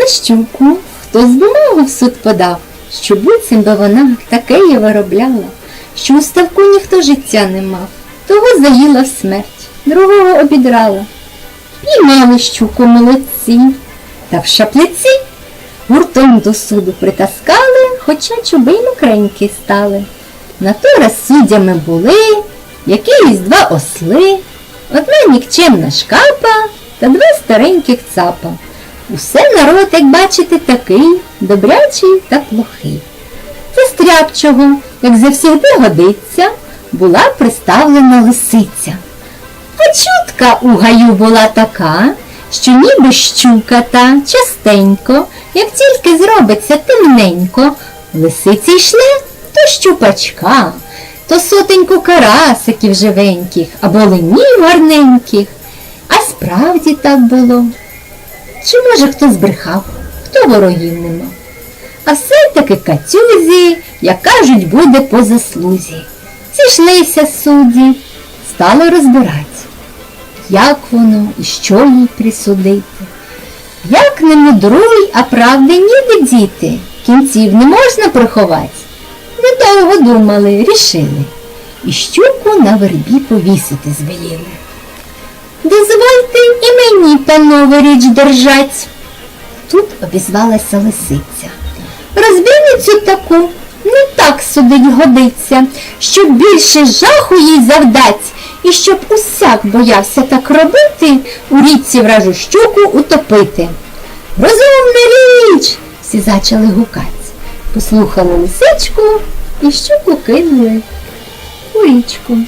щуку хтось бумагу в суд подав, що буцім би вона таке є виробляла, що у ставку ніхто життя не мав, того заїла смерть, другого обідрала. Піймали щуку молодці, та в шаплиці гуртом до суду притаскали, хоча чуби й мокренькі стали. На то раз суддями були якісь два осли, одна нікчемна шкапа та два стареньких цапа. Усе народ, як бачите, такий, добрячий та плохий. Це стряпчого, як завсігди годиться, була приставлена лисиця. А чутка у гаю була така, що ніби щука та частенько, як тільки зробиться темненько, лисиці йшли то щупачка, то сотеньку карасиків живеньких або ленів гарненьких. А справді так було. Чи може хто збрехав, хто ворогів не мав? А все-таки катюзі, як кажуть, буде по заслузі. Зійшлися судді, стали розбирати, як воно і що їй присудити. Як не мудруй, а правди ніде діти, кінців не можна приховати. Недовго думали, рішили. І щуку на вербі повісити звеліли. Дозвольте і мені, панове, річ держать. Тут обізвалася лисиця. Розбійницю таку не так судить годиться, щоб більше жаху їй завдать, і щоб усяк боявся так робити, у річці вражу щуку утопити. Розумна річ! всі зачали гукать. Послухали лисичку і щуку кинули у річку.